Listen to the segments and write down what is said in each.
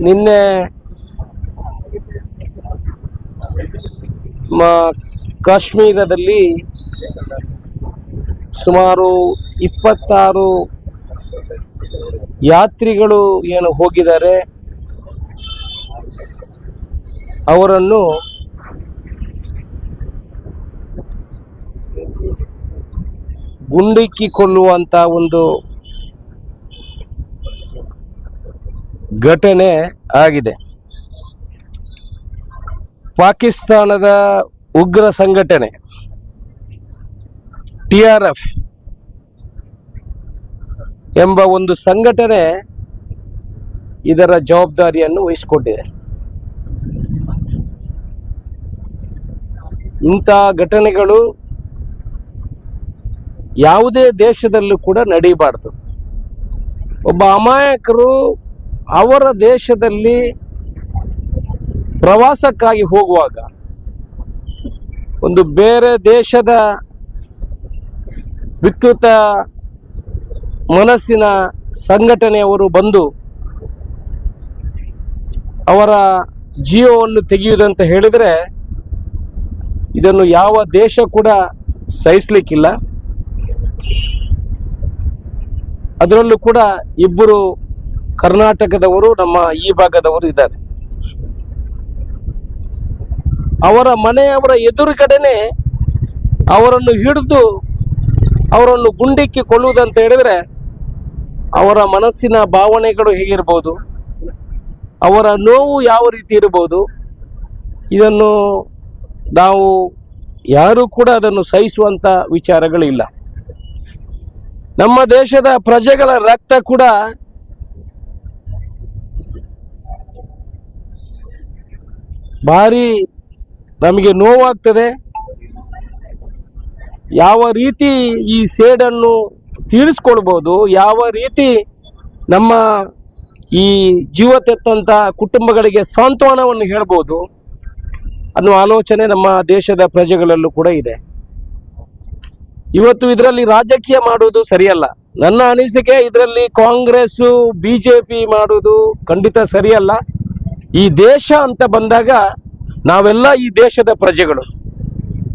ನಿನ್ನೆ ಕಾಶ್ಮೀರದಲ್ಲಿ ಸುಮಾರು ಇಪ್ಪತ್ತಾರು ಯಾತ್ರಿಗಳು ಏನು ಹೋಗಿದ್ದಾರೆ ಅವರನ್ನು ಗುಂಡಿಕ್ಕಿ ಕೊಲ್ಲುವಂಥ ಒಂದು ಘಟನೆ ಆಗಿದೆ. ಪಾಕಿಸ್ತಾನದ ಉಗ್ರ ಸಂಘಟನೆ ಟಿ ಆರ್ ಎಫ್ ಎಂಬ ಒಂದು ಸಂಘಟನೆ ಇದರ ಜವಾಬ್ದಾರಿಯನ್ನು ವಹಿಸಿಕೊಂಡಿದೆ. ಇಂಥ ಘಟನೆಗಳು ಯಾವುದೇ ದೇಶದಲ್ಲೂ ಕೂಡ ನಡೀಬಾರ್ದು ಒಬ್ಬ ಅಮಾಯಕರು ಅವರ ದೇಶದಲ್ಲಿ ಪ್ರವಾಸಕ್ಕಾಗಿ ಹೋಗುವಾಗ ಒಂದು ಬೇರೆ ದೇಶದ ವಿಕೃತ ಮನಸ್ಸಿನ ಸಂಘಟನೆಯವರು ಬಂದು ಅವರ ಜೀವವನ್ನು ತೆಗೆಯುವುದಂತ ಹೇಳಿದರೆ ಇದನ್ನು ಯಾವ ದೇಶ ಕೂಡ ಸಹಿಸ್ಲಿಕ್ಕಿಲ್ಲ. ಅದರಲ್ಲೂ ಕೂಡ ಇಬ್ಬರು ಕರ್ನಾಟಕದವರು, ನಮ್ಮ ಈ ಭಾಗದವರು ಇದ್ದಾರೆ. ಅವರ ಮನೆಯವರ ಎದುರುಗಡೆನೆ ಅವರನ್ನು ಹಿಡಿದು ಅವರನ್ನು ಗುಂಡಿಕ್ಕಿ ಕೊಲ್ಲುವುದಂತ ಹೇಳಿದ್ರೆ ಅವರ ಮನಸ್ಸಿನ ಭಾವನೆಗಳು ಹೇಗಿರ್ಬೋದು? ಅವರ ನೋವು ಯಾವ ರೀತಿ ಇರಬಹುದು ಇದನ್ನು ನಾವು ಯಾರೂ ಕೂಡ ಅದನ್ನು ಸಹಿಸುವಂಥ ವಿಚಾರಗಳಿಲ್ಲ. ನಮ್ಮ ದೇಶದ ಪ್ರಜೆಗಳ ರಕ್ತ ಕೂಡ ಭಾರಿ ನಮಗೆ ನೋವಾಗ್ತದೆ. ಯಾವ ರೀತಿ ಈ ಸೇಡನ್ನು ತೀರಿಸ್ಕೊಳ್ಬೋದು, ಯಾವ ರೀತಿ ನಮ್ಮ ಈ ಜೀವ ತೆತ್ತಂಥ ಕುಟುಂಬಗಳಿಗೆ ಸಾಂತ್ವನವನ್ನು ಹೇಳ್ಬೋದು ಅನ್ನುವ ಆಲೋಚನೆ ನಮ್ಮ ದೇಶದ ಪ್ರಜೆಗಳಲ್ಲೂ ಕೂಡ ಇದೆ. ಇವತ್ತು ಇದರಲ್ಲಿ ರಾಜಕೀಯ ಮಾಡುವುದು ಸರಿಯಲ್ಲ. ನನ್ನ ಅನಿಸಿಕೆ ಇದರಲ್ಲಿ ಕಾಂಗ್ರೆಸ್ ಬಿಜೆಪಿ ಮಾಡುವುದು ಖಂಡಿತ ಸರಿಯಲ್ಲ. ಈ ದೇಶ ಅಂತ ಬಂದಾಗ ನಾವೆಲ್ಲ ಈ ದೇಶದ ಪ್ರಜೆಗಳು.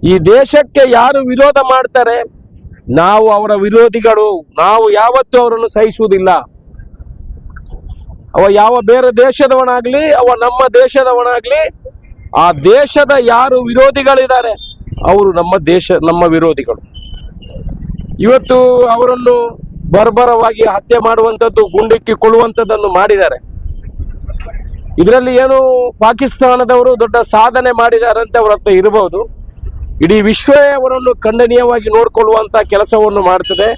ಈ ದೇಶಕ್ಕೆ ಯಾರು ವಿರೋಧ ಮಾಡ್ತಾರೆ? ನಾವು ಅವರ ವಿರೋಧಿಗಳು. ನಾವು ಯಾವತ್ತೂ ಅವರನ್ನು ಸಹಿಸುವುದಿಲ್ಲ. ಅವ ಯಾವ ಬೇರೆ ದೇಶದವನಾಗ್ಲಿ, ಅವ ನಮ್ಮ ದೇಶದವನಾಗ್ಲಿ, ಆ ದೇಶದ ಯಾರು ವಿರೋಧಿಗಳಿದ್ದಾರೆ, ಅವರು ನಮ್ಮ ದೇಶ, ನಮ್ಮ ವಿರೋಧಿಗಳು. ಇವತ್ತು ಅವರನ್ನು ಬರ್ಬರವಾಗಿ ಹತ್ಯೆ ಮಾಡುವಂಥದ್ದು, ಗುಂಡಿಕ್ಕಿ ಕೊಳ್ಳುವಂಥದ್ದನ್ನು ಮಾಡಿದ್ದಾರೆ. ಇದರಲ್ಲಿ ಏನು ಪಾಕಿಸ್ತಾನದವರು ದೊಡ್ಡ ಸಾಧನೆ ಮಾಡಿದ್ದಾರೆ ಅಂತ ಅವರ ಹತ್ರ ಇರಬಹುದು. ಇಡೀ ವಿಶ್ವವೇ ಅವರನ್ನು ಖಂಡನೀಯವಾಗಿ ನೋಡಿಕೊಳ್ಳುವಂತ ಕೆಲಸವನ್ನು ಮಾಡ್ತದೆ.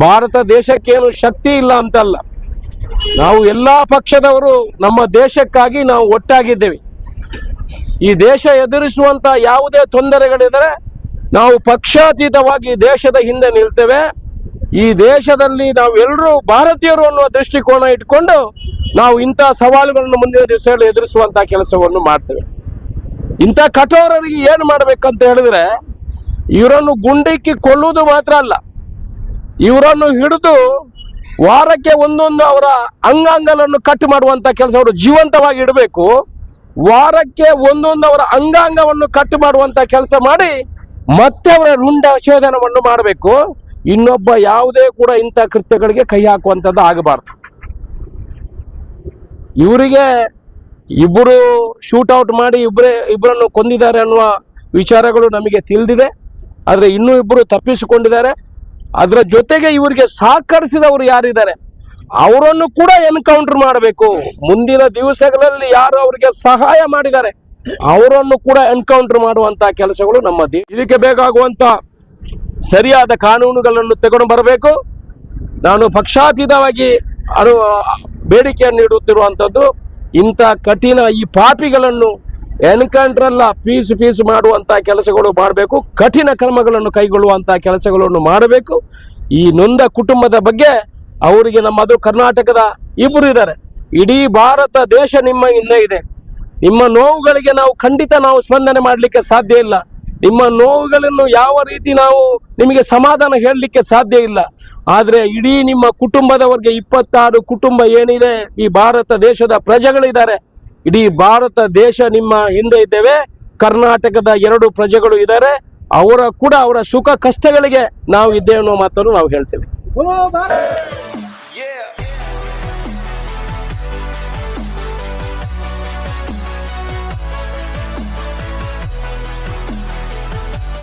ಭಾರತ ದೇಶಕ್ಕೇನು ಶಕ್ತಿ ಇಲ್ಲ ಅಂತಲ್ಲ. ನಾವು ಎಲ್ಲಾ ಪಕ್ಷದವರು ನಮ್ಮ ದೇಶಕ್ಕಾಗಿ ನಾವು ಒಟ್ಟಾಗಿದ್ದೇವೆ. ಈ ದೇಶ ಎದುರಿಸುವಂತ ಯಾವುದೇ ತೊಂದರೆಗಳಿದ್ದರೆ ನಾವು ಪಕ್ಷಾತೀತವಾಗಿ ದೇಶದ ಹಿಂದೆ ನಿಲ್ತೇವೆ. ಈ ದೇಶದಲ್ಲಿ ನಾವು ಎಲ್ಲರೂ ಭಾರತೀಯರು ಅನ್ನುವ ದೃಷ್ಟಿಕೋನ ಇಟ್ಕೊಂಡು ನಾವು ಇಂಥ ಸವಾಲುಗಳನ್ನು ಮುಂದಿನ ದಿವಸಗಳಲ್ಲಿ ಎದುರಿಸುವಂತ ಕೆಲಸವನ್ನು ಮಾಡ್ತೇವೆ. ಇಂಥ ಕಠೋರರಿಗೆ ಏನು ಮಾಡ್ಬೇಕಂತ ಹೇಳಿದ್ರೆ, ಇವರನ್ನು ಗುಂಡಿಕ್ಕಿ ಕೊಲ್ಲುವುದು ಮಾತ್ರ ಅಲ್ಲ, ಇವರನ್ನು ಹಿಡಿದು ವಾರಕ್ಕೆ ಒಂದೊಂದು ಅವರ ಅಂಗಾಂಗಗಳನ್ನು ಕಟ್ ಮಾಡುವಂತ ಕೆಲಸ ಅವರು ಜೀವಂತವಾಗಿ ಇಡಬೇಕು. ವಾರಕ್ಕೆ ಒಂದೊಂದು ಅವರ ಅಂಗಾಂಗವನ್ನು ಕಟ್ ಮಾಡುವಂತ ಕೆಲಸ ಮಾಡಿ ಮತ್ತೆ ಅವರ ರುಂಡ ಛೇದನವನ್ನು ಮಾಡಬೇಕು. ಇನ್ನೊಬ್ಬ ಯಾವುದೇ ಕೂಡ ಇಂಥ ಕೃತ್ಯಗಳಿಗೆ ಕೈ ಹಾಕುವಂಥದ್ದು ಆಗಬಾರ್ದು. ಇವರಿಗೆ ಇಬ್ಬರು ಶೂಟೌಟ್ ಮಾಡಿ ಇಬ್ಬರೇ, ಇಬ್ಬರನ್ನು ಕೊಂದಿದ್ದಾರೆ ಅನ್ನುವ ವಿಚಾರಗಳು ನಮಗೆ ತಿಳಿದಿದೆ. ಆದರೆ ಇನ್ನೂ ಇಬ್ಬರು ತಪ್ಪಿಸಿಕೊಂಡಿದ್ದಾರೆ. ಅದರ ಜೊತೆಗೆ ಇವರಿಗೆ ಸಹಕರಿಸಿದವರು ಯಾರಿದ್ದಾರೆ? ಅವರನ್ನು ಕೂಡ ಎನ್ಕೌಂಟರ್ ಮಾಡಬೇಕು. ಮುಂದಿನ ದಿವಸಗಳಲ್ಲಿ ಯಾರು ಅವರಿಗೆ ಸಹಾಯ ಮಾಡಿದ್ದಾರೆ? ಅವರನ್ನು ಕೂಡ ಎನ್ಕೌಂಟರ್ ಮಾಡುವಂತಹ ಕೆಲಸಗಳು ನಮ್ಮ ಇದಕ್ಕೆ ಬೇಕಾಗುವಂತ ಸರಿಯಾದ ಕಾನೂನುಗಳನ್ನು ತೆಗೆದು ಬರಬೇಕು. ನಾನು ಪಕ್ಷಾತೀತವಾಗಿ ಅನು ಬೇಡಿಕೆಯನ್ನು ಇಡುತ್ತಿರುವಂಥದ್ದು ಇಂಥ ಕಠಿಣ ಈ ಪಾಪಿಗಳನ್ನು ಎನ್ಕೌಂಟರ್ ಅಲ್ಲ ಪೀಸು ಪೀಸು ಮಾಡುವಂಥ ಕೆಲಸಗಳು ಮಾಡಬೇಕು. ಕಠಿಣ ಕ್ರಮಗಳನ್ನು ಕೈಗೊಳ್ಳುವಂಥ ಕೆಲಸಗಳನ್ನು ಮಾಡಬೇಕು. ಈ ನೊಂದ ಕುಟುಂಬದ ಬಗ್ಗೆ ಅವರಿಗೆ ನಮ್ಮದು ಕರ್ನಾಟಕದ ಇಬ್ಬರು ಇದ್ದಾರೆ. ಇಡೀ ಭಾರತ ದೇಶ ನಿಮ್ಮ ಹಿಂದೆ ಇದೆ. ನಿಮ್ಮ ನೋವುಗಳಿಗೆ ನಾವು ಖಂಡಿತ ನಾವು ಸ್ಪಂದನೆ ಮಾಡಲಿಕ್ಕೆ ಸಾಧ್ಯ ಇಲ್ಲ. ನಿಮ್ಮ ನೋವುಗಳನ್ನು ಯಾವ ರೀತಿ ನಾವು ನಿಮಗೆ ಸಮಾಧಾನ ಹೇಳಲಿಕ್ಕೆ ಸಾಧ್ಯ ಇಲ್ಲ. ಆದರೆ ಇಡೀ ನಿಮ್ಮ ಕುಟುಂಬದವರಿಗೆ ಇಪ್ಪತ್ತಾರು ಕುಟುಂಬ ಏನಿದೆ, ಈ ಭಾರತ ದೇಶದ ಪ್ರಜೆಗಳಿದ್ದಾರೆ. ಇಡೀ ಭಾರತ ದೇಶ ನಿಮ್ಮ ಹಿಂದೆ ಇದ್ದೇವೆ. ಕರ್ನಾಟಕದ ಎರಡು ಪ್ರಜೆಗಳು ಇದ್ದಾರೆ. ಅವರ ಕೂಡ ಅವರ ಸುಖ ಕಷ್ಟಗಳಿಗೆ ನಾವು ಇದ್ದೇವೆ ಅನ್ನೋ ಮಾತನ್ನು ನಾವು ಹೇಳ್ತೇವೆ.